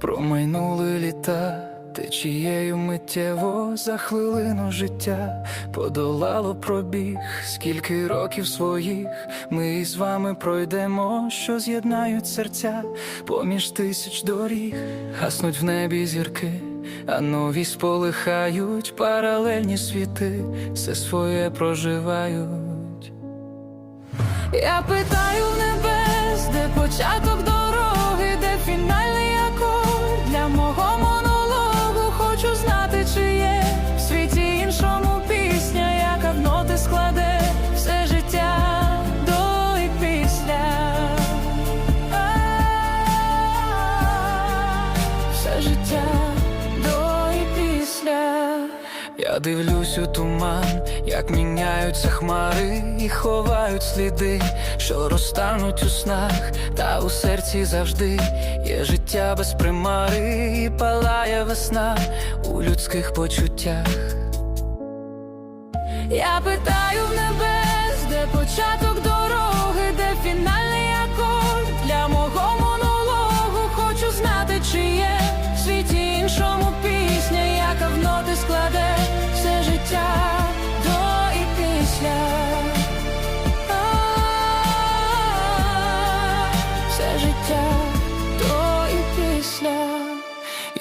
Промайнули літа, течією миттєво за хвилину життя. Подолало пробіг, скільки років своїх. Ми із вами пройдемо, що з'єднають серця. Поміж тисяч доріг, гаснуть в небі зірки, а нові сполихають паралельні світи, все своє проживають. Я питаю в небес, де початок Я дивлюсь у туман, як міняються хмари і ховають сліди, що розтануть у снах, та у серці завжди є життя без примари, і палає весна у людських почуттях. Я питаю в небес, де початок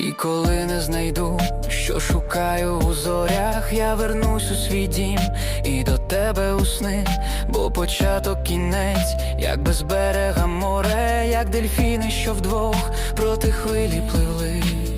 І коли не знайду, що шукаю у зорях, я вернусь у свій дім і до тебе у сни, бо початок кінець, як без берега море, як дельфіни, що вдвох проти хвилі пливли.